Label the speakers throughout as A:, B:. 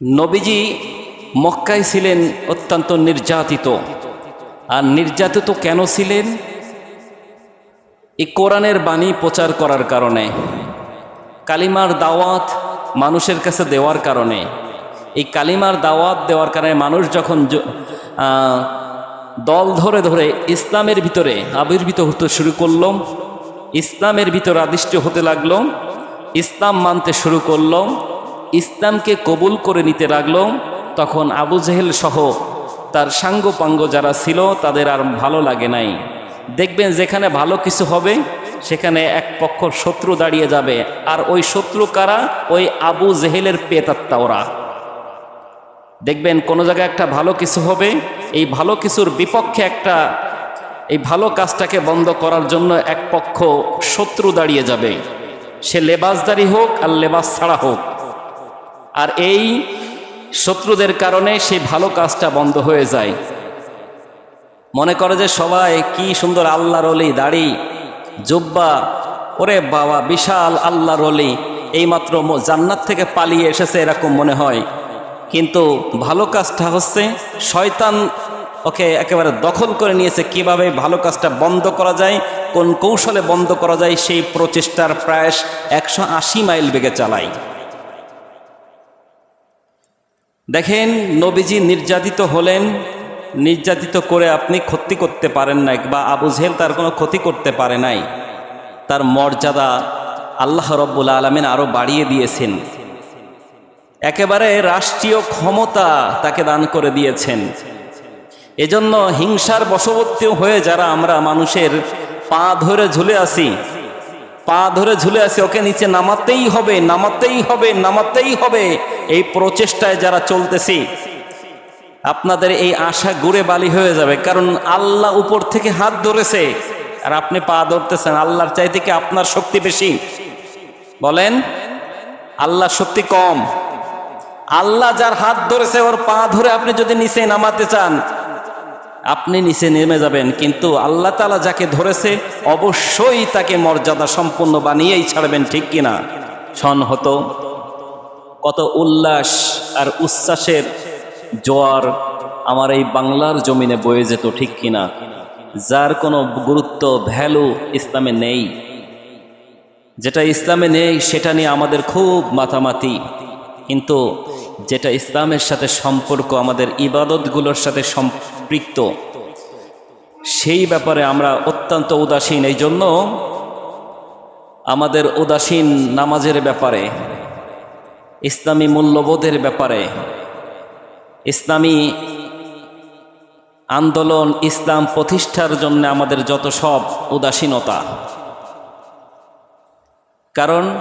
A: নবীজি মক্কায় ছিলেন অত্যন্ত নির্যাতিত। আর নির্যাতিত কেন ছিলেন? এই কোরআনের বাণী প্রচার করার কারণে, কালিমার দাওয়াত মানুষের কাছে দেওয়ার কারণে। এই কালিমার দাওয়াত দেওয়ার কারণে মানুষ যখন দল ধরে ধরে ইসলামের ভিতরে আবির্ভূত হতে শুরু করল, ইসলামের ভিতর আদিষ্ট হতে লাগল, ইসলাম মানতে শুরু করল ইসলামকে কবুল করে নিতে লাগল, তখন আবু জেহেল সহ তার সাঙ্গ পাঙ্গ যারা ছিল তাদের আর ভালো লাগে নাই। দেখবেন যেখানে ভালো কিছু হবে, সেখানে এক পক্ষ শত্রু দাঁড়িয়ে যাবে। আর ওই শত্রু কারা? ওই আবু জেহেলের পেতাত্তা ওরা। দেখবেন কোনো জায়গায় একটা ভালো কিছু হবে, এই ভালো কিছুর বিপক্ষে একটা, এই ভালো কাজটাকে বন্ধ করার জন্য এক পক্ষ শত্রু দাঁড়িয়ে যাবে। সে লেবাসদারি হোক আর লেবাস ছাড়া হোক। আর এই শত্রুদের কারণে সেই ভালো কাজটা বন্ধ হয়ে যায়। মনে করে যে সবাই কি সুন্দর আল্লাহর অলি দাড়ি, জুব্বা, ওরে বাবা, বিশাল আল্লাহর অলি এইমাত্র জান্নাত থেকে পালিয়ে এসেছে এরকম মনে হয়। কিন্তু ভালো কাজটা হচ্ছে শয়তান ওকে একেবারে দখল করে নিয়েছে। কীভাবে ভালো কাজটা বন্ধ করা যায়, কোন কৌশলে বন্ধ করা যায়, সেই প্রচেষ্টার প্রায় একশো আশি মাইল বেগে চালায়। দেখেন, নবীজি নির্যাতিত হলেন, নির্যাতিত করে আপনি ক্ষতি করতে পারেন নাই বা আবু জেহেল তার কোনো ক্ষতি করতে পারে নাই। তার মর্যাদা আল্লাহ রব্বুল আলমিন আরও বাড়িয়ে দিয়েছেন। একেবারে রাষ্ট্রীয় ক্ষমতা তাকে দান করে দিয়েছেন। এজন্য হিংসার বশবর্তী হয়ে যারা আমরা মানুষের পা ধরে ঝুলে আসি পা ধরে ঝুলে আছি, ওকে নিচে নামাতেই হবে নামাতেই হবে নামাতেই হবে। এই প্রচেষ্টায় যারা চলতেছি, আপনাদের এই আশা গুড়ে বালি হয়ে যাবে, কারণ আল্লাহ উপর থেকে হাত ধরেছে। আর আপনি পা ধরতেছেন, আল্লাহর চাইতে কি আপনার শক্তি বেশি? বলেন আল্লাহ শক্তি কম। আল্লাহ যার হাত ধরেছে, ওর পা ধরে আপনি যদি নিচে নামাতে চান আপনি নিচে নেমে যাবেন, কিন্তু আল্লাহ তালা যাকে ধরেছে, অবশ্যই তাকে মর্যাদা সম্পন্ন বানিয়েই ছাড়বেন, ঠিক কিনা? সন হতো, কত উল্লাস আর উচ্ছ্বাসের জোয়ার আমার এই বাংলার জমিনে বয়ে যেত, ঠিক কিনা? যার কোনো গুরুত্ব, ভ্যালু ইসলামে নেই। যেটা ইসলামে নেই, সেটা নিয়ে আমাদের খুব মাতামাতি। কিন্তু যেটা ইসলামের সাথে সম্পর্ক, আমাদের ইবাদতগুলোর সাথে সম্পৃক্ত। সেই ব্যাপারে আমরা অত্যন্ত উদাসীন। এই জন্য আমাদের উদাসীন নামাজের ব্যাপারে, ইসলামী মূল্যবোধের ব্যাপারে, ইসলামী আন্দোলন, ইসলাম প্রতিষ্ঠার জন্য আমাদের যত সব উদাসীনতা। কারণ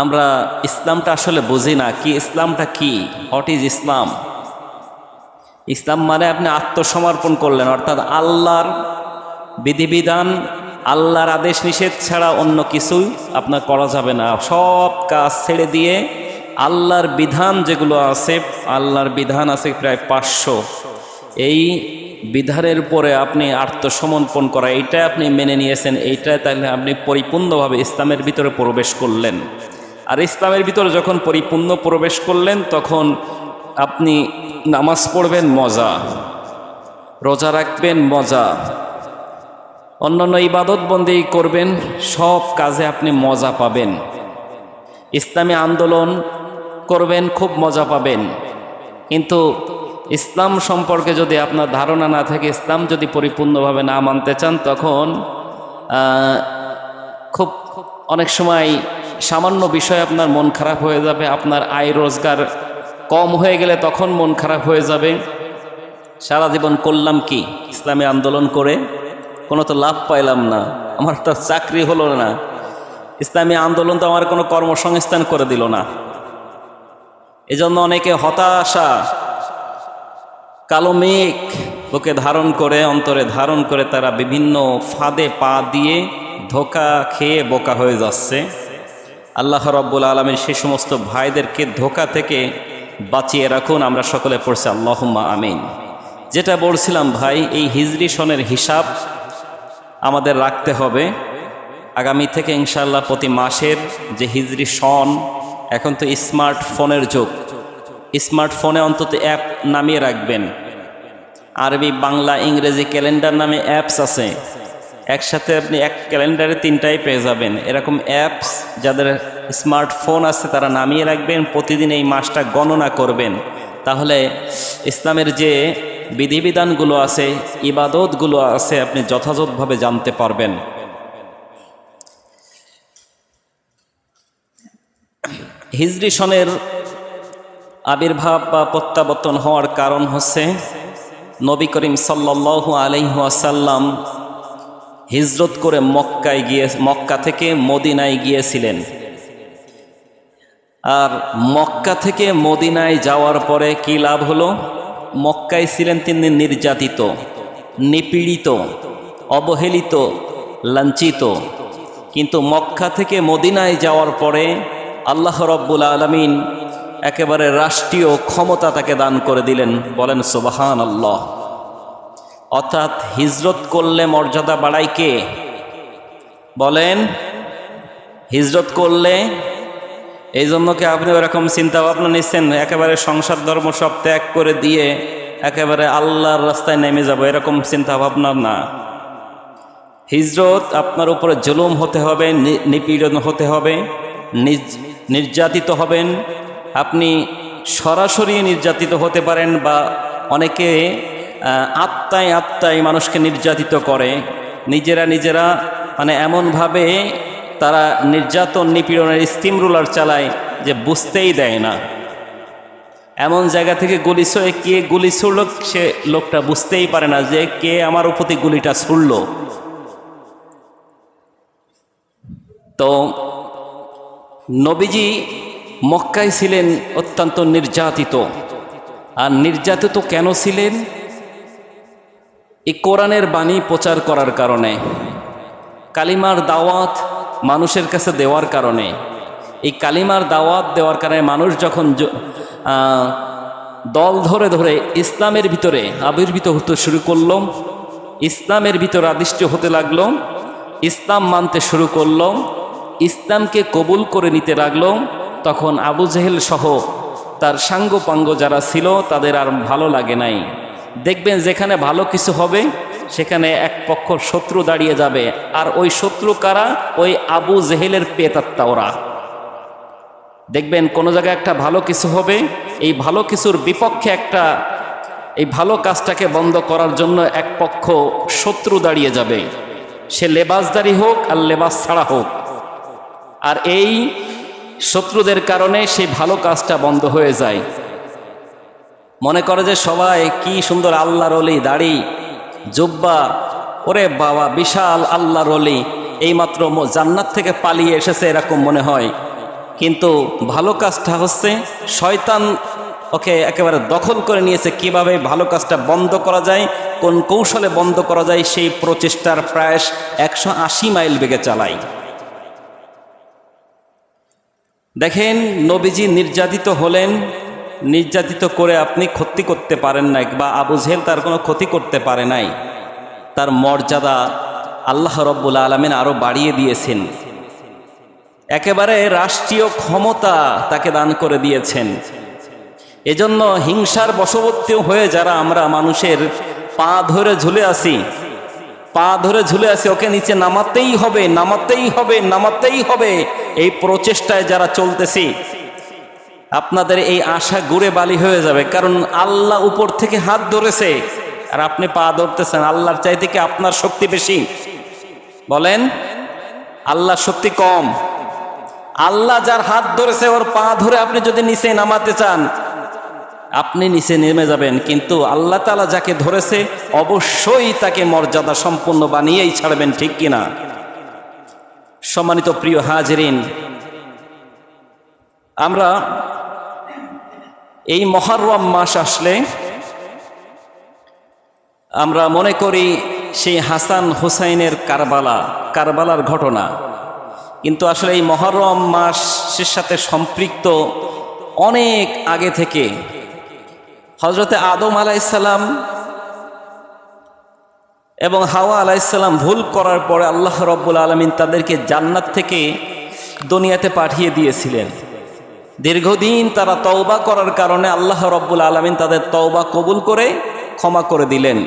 A: আমরা ইসলামটা আসলে বুঝি না, কি ইসলামটা কি? হোয়াট ইজ ইসলাম ইসলাম মানে আপনি আত্মসমর্পণ করলেন, অর্থাৎ আল্লাহর বিধিবিধান, আল্লাহর আদেশ নিষেধ ছাড়া অন্য কিছুই আপনার করা যাবে না। সব কাজ ছেড়ে দিয়ে আল্লাহর বিধান যেগুলো আছে, আল্লাহর বিধান আছে প্রায় পাঁচশো। এই বিধানের পরে আপনি আত্মসমর্পণ করা, এইটা আপনি মেনে নিয়েছেন, এইটা তাহলে আপনি পরিপূর্ণভাবে ইসলামের ভিতরে প্রবেশ করলেন। আর ইসলামের ভিতরে যখন পরিপূর্ণ প্রবেশ করলেন, তখন আপনি নামাজ পড়বেন, মজা। রোজা রাখবেন, মজা। অন্যান্য ইবাদত বন্দি করবেন, সব কাজে আপনি মজা পাবেন। ইসলামী আন্দোলন করবেন, খুব মজা পাবেন। কিন্তু ইসলাম সম্পর্কে যদি আপনার ধারণা না থাকে, ইসলাম যদি পরিপূর্ণভাবে না মানতে চান, তখন খুব অনেক সময় সামান্য বিষয় আপনার মন খারাপ হয়ে যাবে, আপনার আয় রোজগার কম হয়ে গেলে তখন মন খারাপ হয়ে যাবে। সারা জীবন করলাম কি? ইসলামী আন্দোলন করে কোনো তো লাভ পাইলাম না, আমার তো চাকরি হলো না। ইসলামী আন্দোলন তো আমার কোনো কর্মসংস্থান করে দিল না। এজন্য অনেকে হতাশা, কালো মেঘ বুকে ধারণ করে, অন্তরে ধারণ করে তারা বিভিন্ন ফাঁদে পা দিয়ে ধোকা খেয়ে বোকা হয়ে যাচ্ছে। আল্লাহ রব্বুল আলমের সে সমস্ত ভাইদেরকে ধোকা থেকে বাঁচিয়ে রাখুন, আমরা সকলে পড়ছি আল্লাহম্মা আমিন। যেটা বলছিলাম, ভাই, এই হিজরি সনের হিসাব আমাদের রাখতে হবে। আগামী থেকে ইনশাল্লাহ প্রতি মাসের যে হিজরি সন, এখন তো স্মার্টফোনের যুগ। স্মার্টফোনে অন্তত অ্যাপ নামিয়ে রাখবেন। আরবি, বাংলা, ইংরেজি ক্যালেন্ডার নামে অ্যাপস আছে। একসাথে আপনি এক ক্যালেন্ডারে তিনটাই পেয়ে যাবেন। এরকম অ্যাপস যাদের স্মার্টফোন আছে, তারা নামিয়ে রাখবেন, প্রতিদিন এই মাসটা গণনা করবেন। তাহলে ইসলামের যে বিধিবিধানগুলো আছে, ইবাদতগুলো আছে, আপনি যথাযথভাবে জানতে পারবেন। হিজরি সনের আবির্ভাব বা প্রত্যাবর্তন হওয়ার কারণ হচ্ছে, নবী করিম সাল্লাহ আলহাসাল্লাম হিজরত করে মক্কায় গিয়ে, মক্কা থেকে মদিনায় গিয়েছিলেন। আর মক্কা থেকে মদিনায় যাওয়ার পরে কি লাভ হলো? মক্কায় ছিলেন তিনি নির্যাতিত, নিপীড়িত, অবহেলিত, লাঞ্ছিত। কিন্তু মক্কা থেকে মদিনায় যাওয়ার পরে আল্লাহ রব্বুল আলমিন একেবারে রাষ্ট্রীয় ক্ষমতা তাকে দান করে দিলেন। বলেন সুবাহান আল্লাহ অর্থাৎ হিজরত করলে মর্যাদা বাড়ায় কে? বলেন, হিজরত করলে এই জন্য কি আপনি ওরকম চিন্তা ভাবনা নিচ্ছেন? একেবারে সংসার ধর্ম সব ত্যাগ করে দিয়ে একেবারে আল্লাহর রাস্তায় নেমে যাব, এরকম চিন্তা ভাবনা না। হিজরত আপনার উপরে জুলুম হতে হবে নিপীড়ন হতে হবে নির্যাতিত হবেন। আপনি সরাসরি নির্যাতিত হতে পারেন বা অনেকে আত্মায় আত্মায় মানুষকে নির্যাতিত করে। নিজেরা নিজেরা মানে এমনভাবে তারা নির্যাতন নিপীড়নের স্টিম রুলার চালায় যে বুঝতেই দেয় না। এমন জায়গা থেকে গুলি ছুঁড়ে কে গুলি ছুড়ল সে লোকটা বুঝতেই পারে না যে কে আমার প্রতি গুলিটা ছুড়ল। তো নবীজি মক্কায় ছিলেন অত্যন্ত নির্যাতিত। আর নির্যাতিত কেন ছিলেন? এই কোরআনের বাণী প্রচার করার কারণে, কালিমার দাওয়াত মানুষের কাছে দেওয়ার কারণে, এই কালিমার দাওয়াত দেওয়ার কারণে মানুষ যখন দল ধরে ধরে ইসলামের ভিতরে আবির্ভূত হতে শুরু করল, ইসলামের ভিতরে আদিষ্ট হতে লাগল, ইসলাম মানতে শুরু করল, ইসলামকে কবুল করে নিতে লাগল, তখন আবু জেহেল সহ তার সাঙ্গপাঙ্গ যারা ছিল তাদের আর ভালো লাগে নাই। দেখবেন যেখানে ভালো কিছু হবে, সেখানে এক পক্ষ শত্রু দাঁড়িয়ে যাবে। আর ওই শত্রু কারা? ওই আবু জেহেলের পেতাত্তা ওরা। দেখবেন কোনো জায়গায় একটা ভালো কিছু হবে, এই ভালো কিছুর বিপক্ষে একটা, এই ভালো কাজটাকে বন্ধ করার জন্য এক পক্ষ শত্রু দাঁড়িয়ে যাবে। সে লেবাসদারি হোক আর লেবাস ছাড়া হোক। আর এই শত্রুদের কারণে সেই ভালো কাজটা বন্ধ হয়ে যায়। মনে করে যে সবাই কি সুন্দর আল্লাহর অলি দাড়ি, জুব্বা। ওরে বাবা, বিশাল আল্লাহর অলি এইমাত্র জান্নাত থেকে পালিয়ে এসেছে এরকম মনে হয়। কিন্তু ভালো কাজটা হচ্ছে শয়তান ওকে একেবারে দখল করে নিয়েছে। কীভাবে ভালো কাজটা বন্ধ করা যায়, কোন কৌশলে বন্ধ করা যায়, সেই প্রচেষ্টার প্রায়শ একশো আশি মাইল বেগে চালায়। দেখেন, নবীজি নির্যাতিত হলেন নির্যাতিত করে আপনি ক্ষতি করতে পারেন নাই বা আবু জেহেল তার কোনো ক্ষতি করতে পারে নাই। তার মর্যাদা আল্লাহ রব্বুল আলমিন আরও বাড়িয়ে দিয়েছেন। একেবারে রাষ্ট্রীয় ক্ষমতা তাকে দান করে দিয়েছেন। এজন্য হিংসার বশবর্তী হয়ে যারা আমরা মানুষের পা ধরে ঝুলে আসি পা ধরে ঝুলে আসি ওকে নিচে নামাতেই হবে নামাতেই হবে নামাতেই হবে। এই প্রচেষ্টায় যারা চলতেছি আপনাদের এই আশা ঘুরে বালি হয়ে যাবে, কারণ আল্লাহ উপর থেকে হাত ধরেছে। আর আপনি পা ধরতেছেন, আল্লাহর চাইতে কি আপনার শক্তি বেশি? বলেন, আল্লাহর শক্তি কম। আল্লাহ যার হাত ধরেছে, ওর পা ধরে আপনি যদি নিচে নামাতে চান, আপনি নিচে নেমে যাবেন। কিন্তু আল্লাহ তালা যাকে ধরেছে, অবশ্যই তাকে মর্যাদা সম্পন্ন বানিয়েই ছাড়বেন, ঠিক কিনা? সম্মানিত প্রিয় হাজরিন, আমরা এই মহারম মাস আসলে আমরা মনে করি সেই হাসান হুসাইনের কারবালা, কারবালার ঘটনা। কিন্তু আসলে এই মহরম মাসের সাথে সম্পৃক্ত অনেক আগে থেকে হজরতে আদম আলাইসাল্লাম এবং হাওয়া আলাইসাল্লাম ভুল করার পরে আল্লাহ রব্বুল আলমিন তাদেরকে জান্নাত থেকে দুনিয়াতে পাঠিয়ে দিয়েছিলেন। দীর্ঘদিন তারা তওবা করার কারণে আল্লাহ রব্বুল আলমিন তাদের তওবা কবুল করে ক্ষমা করে দিলেন।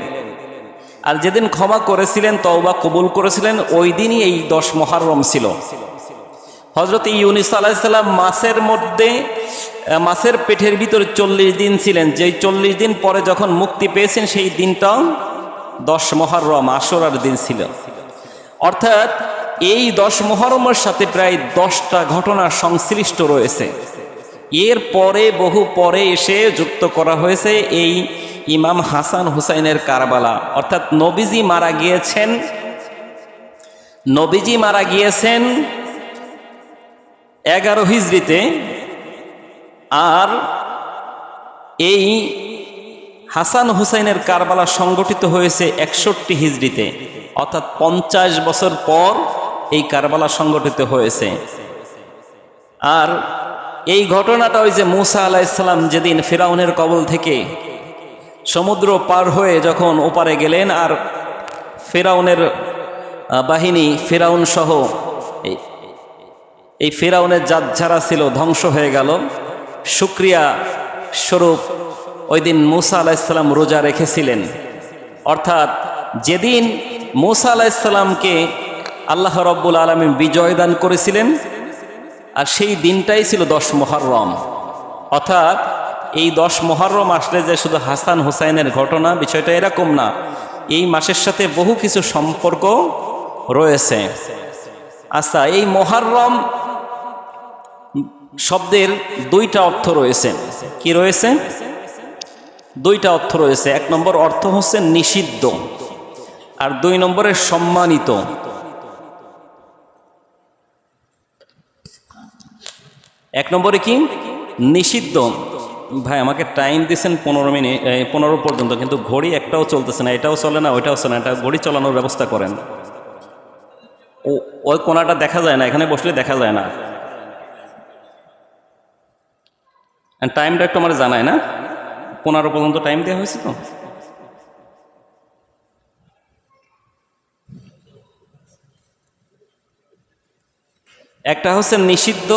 A: আর যেদিন ক্ষমা করেছিলেন, তওবা কবুল করেছিলেন, ওই দিনই এই দশ মহারম ছিল। হজরত ইউনিস আলাহিসাল্লাম মাসের মধ্যে মাসের পেটের ভিতরে চল্লিশ দিন ছিলেন। যেই চল্লিশ দিন পরে যখন মুক্তি পেয়েছেন, সেই দিনটাও দশ মহরম, আসরার দিন ছিল। অর্থাৎ এই দশ মহরমের সাথে প্রায় দশটা ঘটনা সংশ্লিষ্ট রয়েছে। এর পরে বহু পরে এসে যুক্ত করা হয়েছে এই ইমাম হাসান হুসাইনের কারবালা। অর্থাৎ নবীজি মারা গিয়েছেন। নবীজি মারা গিয়েছেন এগারো হিজড়িতে। আর এই হাসান হুসাইনের কারবালা সংগঠিত হয়েছে একষট্টি হিজড়িতে। অর্থাৎ পঞ্চাশ বছর পর এই কারবালা সংগঠিত হয়েছে। আর এই ঘটনাটা ওই যে মুসা আলাইসাল্লাম যেদিন ফেরাউনের কবল থেকে সমুদ্র পার হয়ে যখন ওপারে গেলেন আর ফেরাউনের বাহিনী ফেরাউন সহ এই ফেরাউনের জাত যারা ছিল ধ্বংস হয়ে গেল। শুক্রিয়া স্বরূপ ওই দিন মুসা আলাইসাল্লাম রোজা রেখেছিলেন। অর্থাৎ যেদিন মুসা আলাইসাল্লামকে আল্লাহ রব্বুল আলমী বিজয় দান করেছিলেন আর সেই দিনটাই ছিল দশ মহরম অর্থাৎ এই দশ মহরম আসলে যে শুধু হাসান হুসাইনের ঘটনা, বিষয়টা এরকম না। এই মাসের সাথে বহু কিছু সম্পর্ক রয়েছে। আচ্ছা এই মহারম শব্দের দুইটা অর্থ রয়েছে। কি রয়েছে? দুইটা অর্থ রয়েছে। এক নম্বর অর্থ হচ্ছে নিষিদ্ধ। আর দুই নম্বরে সম্মানিত। এক নম্বরে কি? নিষিদ্ধ। ভাই, আমাকে টাইম দিয়েছেন পনেরো মিনিট পনেরো পর্যন্ত, কিন্তু ঘড়ি একটাও চলতেছে না, এটাও চলে না, ওইটাও চলে না, এটা ঘড়ি চালানোর ব্যবস্থা করেন। ও, ওই কোনাটা দেখা যায় না, এখানে বসলে দেখা যায় না। টাইমটা একটু আমার জানায় না? পনেরো পর্যন্ত টাইম দেওয়া হয়েছে তো? একটা হচ্ছে নিষিদ্ধ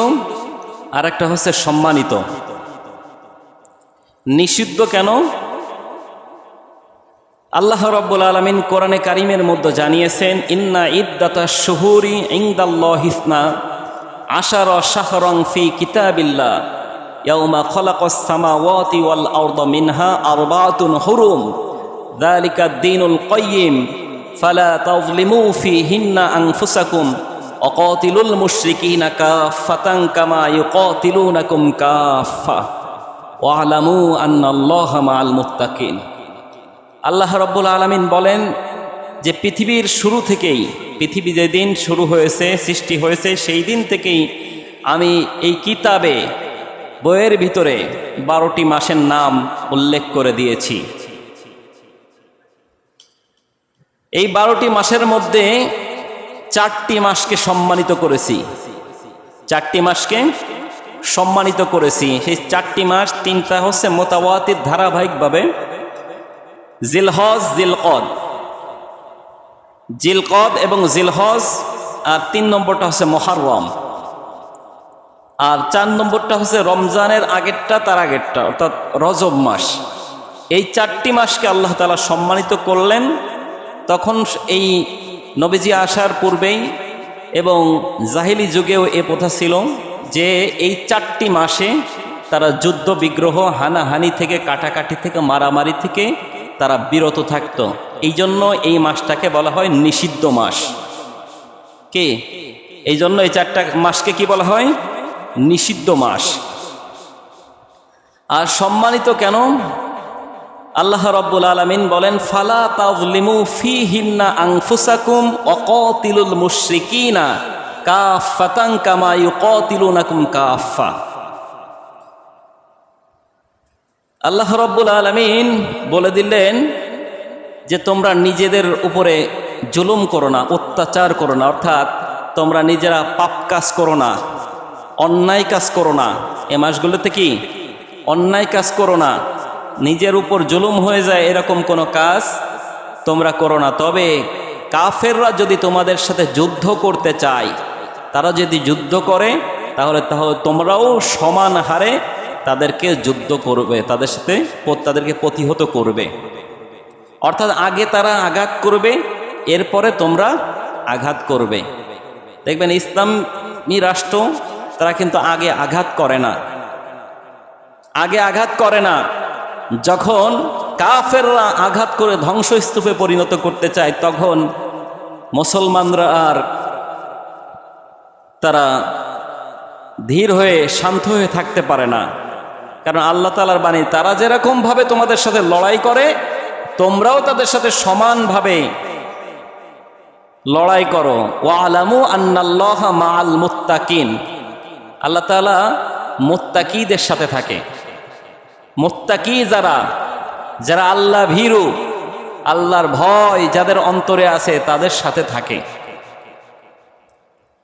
A: আর একটা হচ্ছে সম্মানিত। নিষিদ্ধ কেন? আল্লাহ রব্বুল আলমিন কোরআনে কারিমের মধ্যে জানিয়েছেন, ইন্না ইদ্দাতা শুহুরি ইংদাল্লাহিসনা আশার শাহরং ফি কিতাবিল্লা ইয়াউমা খলাকস সামাওয়াতি ওয়াল আরদ মিনহা আরবাতুন হুরুম। যালিকা দ্বীনুল কাইয়িম। ফালা তাযলিমু ফীহিন্না আনফুসাকুম। অকাতিলুল মুশরিকিনা কাফাতান কামা ইউকাতিলুনাকুম কাফা ওয়ালামু আন্নাল্লাহা মাআল মুত্তাকিন। আল্লাহ রব্বুল আলমিন বলেন যে পৃথিবীর শুরু থেকেই, পৃথিবী যেদিন শুরু হয়েছে, সৃষ্টি হয়েছে, সেই দিন থেকেই আমি এই কিতাবে বইয়ের ভিতরে বারোটি মাসের নাম উল্লেখ করে দিয়েছি। এই বারোটি মাসের মধ্যে চারটি মাসকে সম্মানিত করেছি। চারটি মাসকে সম্মানিত করেছি। সেই চারটি মাস তিনটা হচ্ছে মোতাবাতির ধারাবাহিকভাবে জিলহজ, জিলকদ। জিলকদ এবং জিলহজ, আর তিন নম্বরটা হচ্ছে মহারম আর চার নম্বরটা হচ্ছে রমজানের আগেরটা, তার আগেরটা, অর্থাৎ রজব মাস। এই চারটি মাসকে আল্লাহ তালা সম্মানিত করলেন। তখন এই নবীজি আসার পূর্বেই এবং জাহিলি যুগেও এ প্রথা ছিল যে এই চারটি মাসে তারা যুদ্ধ, বিগ্রহ, হানাহানি থেকে, কাটাকাটি থেকে, মারামারি থেকে তারা বিরত থাকত। এই জন্য এই মাসটাকে বলা হয় নিষিদ্ধ মাস। কে? এই জন্য এই চারটা মাসকে কি বলা হয়? নিষিদ্ধ মাস। আর সম্মানিত কেন? আল্লাহ রব্বুল আলমিন বলেন, ফালা তাজলিমু ফি হিন্না আংফুসাকুম অকতিলুল মুশ্রিকিনা কাফাতাং কামা ইউকাতিলুনাকুম কাফা আল্লাহ রব্বুল আলমিন বলে দিলেন যে, তোমরা নিজেদের উপরে জুলুম করো না, অত্যাচার করো না, অর্থাৎ তোমরা নিজেরা পাপ কাজ করো না, অন্যায় কাজ করো না। এ মাসগুলোতে কি? অন্যায় কাজ করো না নিজের উপর জুলুম হয়ে যায় এরকম কোনো কাজ তোমরা করো না। তবে কাফেররা যদি তোমাদের সাথে যুদ্ধ করতে চায়, তারা যদি যুদ্ধ করে, তাহলে তোমরাও সমান হারে তাদেরকে যুদ্ধ করবে, তাদের সাথে তাদেরকে প্রতিহত করবে। অর্থাৎ আগে তারা আঘাত করবে, এরপরে তোমরা আঘাত করবে। দেখবেন ইসলামী রাষ্ট্র, তারা কিন্তু আগে আঘাত করে না। আগে আঘাত করে না। যখন কাফেররা আঘাত করে ধ্বংসস্তূপে পরিণত করতে চায়, তখন মুসলমানরা আর তারা ধীর হয়ে শান্ত হয়ে থাকতে পারে না। কারণ আল্লাহ তালার বাণী, তারা যেরকমভাবে তোমাদের সাথে লড়াই করে, তোমরাও তাদের সাথে সমানভাবে লড়াই করো। ও আলামু আন্নাল্লাহ মাল মুত্তাকিন। আল্লাহ তালা মুত্তাকিদের সাথে থাকে। মুত্তাকি যারা যারা আল্লাহ ভীরু, আল্লাহর ভয় যাদের অন্তরে আছে তাদের সাথে থাকে।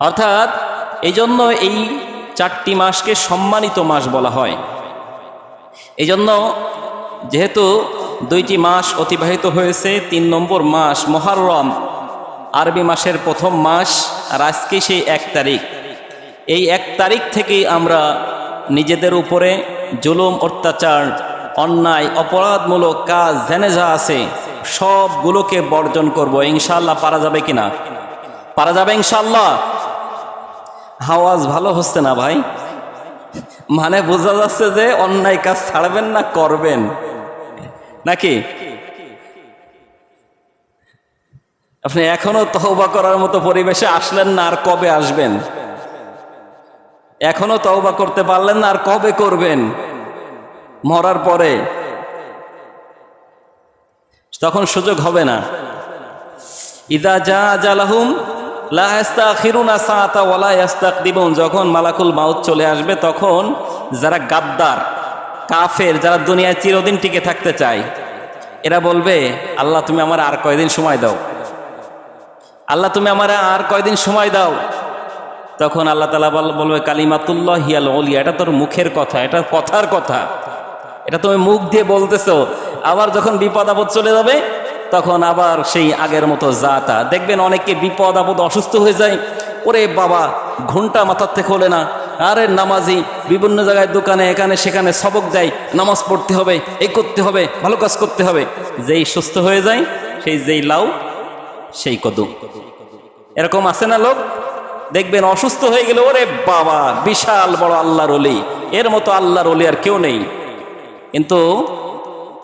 A: অর্থাৎ এই জন্য এই চারটি মাসকে সম্মানিত মাস বলা হয়। এই জন্য যেহেতু দুইটি মাস অতিবাহিত হয়েছে, তিন নম্বর মাস মহারম, আরবি মাসের প্রথম মাস, আর আজকে সেই এক তারিখ। এই এক তারিখ থেকেই আমরা নিজেদের উপরে জুলুম, অত্যাচার, অন্যায়, অপরাধমূলক কাজ, জেনে যা আছে, সবগুলোকে বর্জন করব। ইনশাল্লাহ পারা যাবে কিনা পারা যাবে ইনশাল্লাহ আওয়াজ ভালো হচ্ছে না ভাই? মানে বোঝা যাচ্ছে যে অন্যায় কাজ ছাড়বেন না, করবেন। নাকি? আপনি এখনও তহবা করার মতো পরিবেশে আসলেন না, আর কবে আসবেন? এখনও তওবা করতে পারলেন না, আর কবে করবেন? মরার পরে। তখন সুযোগ হবে না। ইদা যা জালাহুম যখন মালাকুল মাউত চলে আসবে, তখন যারা গাদ্দার, কাফের, যারা দুনিয়ায় চিরদিন টিকে থাকতে চায়, এরা বলবে, আল্লাহ, তুমি আমার আর কয়দিন সময় দাও? আল্লাহ, তুমি আমার আর কয়দিন সময় দাও? তখন আল্লাহ তালা বলবে, কালিমাতুল্লাহ হিয়াল অলিয়া এটা তোর মুখের কথা, এটা কথার কথা। এটা তুমি মুখ দিয়ে বলতেছো। আবার যখন বিপদ আপদ চলে যাবে, তখন আবার সেই আগের মতো জাতা। দেখবেন অনেকে বিপদ আপদ অসুস্থ হয়ে যায়। ওরে বাবা ঘণ্টা মাথার থেকে হলে না। আরে নামাজি, বিভিন্ন জায়গায় দোকানে, এখানে, সেখানে সবক দেয়। নামাজ পড়তে হবে, এই করতে হবে, ভালো কাজ করতে হবে। যেই সুস্থ হয়ে যায়, সেই যেই লাউ, সেই কদু। এরকম আছে না লোক? দেখবেন অসুস্থ হয়ে গেলে, ওরে বাবা, বিশাল বড় আল্লাহর অলি এর মতো আল্লাহর অলি আর কেউ নেই। কিন্তু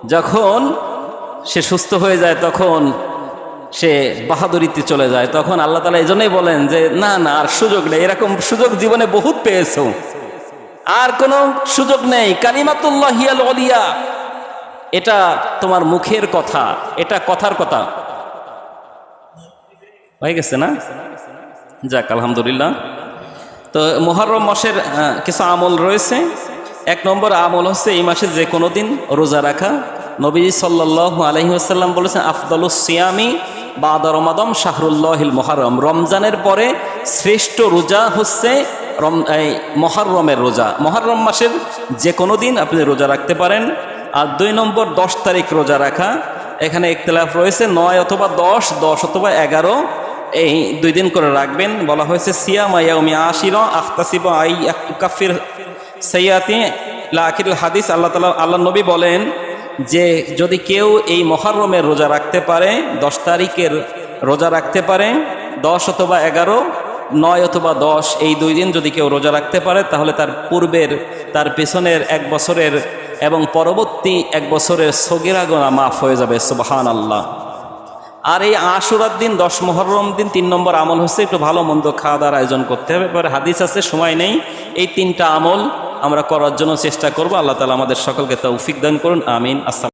A: যখন সে সুস্থ হয়ে যায়, তখন সে বাহাদুরিতে চলে যায়। তখন আল্লাহ তালা এই জন্যই বলেন যে, না না, আর সুযোগ নেই। এরকম সুযোগ জীবনে বহুত পেয়েছ। আর কোনো সুযোগ নেই। কালিমাতুল্লাহ হিয়াল অলিয়া এটা তোমার মুখের কথা। এটা কথার কথা। হয়ে গেছে না? যাক, আলহামদুলিল্লাহ। তো মোহরম মাসের কিছু আমল রয়েছে। এক নম্বর আমল হচ্ছে এই মাসে যে কোনো দিন রোজা রাখা। নবীজি সাল্লাহ আলহিহাসাল্লাম বলেছেন, আফদলুস সিয়ামি বাদ রমাদম শাহরুল্লাহিল মহারম রমজানের পরে শ্রেষ্ঠ রোজা হচ্ছে রম, এই মহারমের রোজা। মহারম মাসের যে কোনো দিন আপনি রোজা রাখতে পারেন। আর দুই নম্বর, দশ তারিখ রোজা রাখা। এখানে ইখতলাফ রয়েছে, নয় অথবা দশ দশ অথবা এগারো। এই দুই দিন করে রাখবেন। বলা হয়েছে, সিয়াম আয়াউমি আশির আখতাসিব আই কাফির সৈয়াতি লাখির হাদিস, আল্লাহ তালা আল্লাহ নবী বলেন যে, যদি কেউ এই মহারমের রোজা রাখতে পারে, দশ তারিখের রোজা রাখতে পারে, দশ অথবা এগারো, নয় অথবা দশ, এই দুই দিন যদি কেউ রোজা রাখতে পারে, তাহলে তার পূর্বের, তার পেছনের এক বছরের এবং পরবর্তী এক বছরের সগিরাগোনা মাফ হয়ে যাবে। সুবাহান আল্লাহ আর এই আশুরার দিন, দশ মহরম দিন, তিন নম্বর আমল হচ্ছে একটু ভালো মন্দ খাওয়া দাওয়ার আয়োজন করতে হবে। এবার হাদিস আছে, সময় নেই। এই তিনটা আমল আমরা করার জন্য চেষ্টা করব। আল্লাহ তালা আমাদের সকলকে তা তৌফিক দান করুন, আমিন। আসসালাম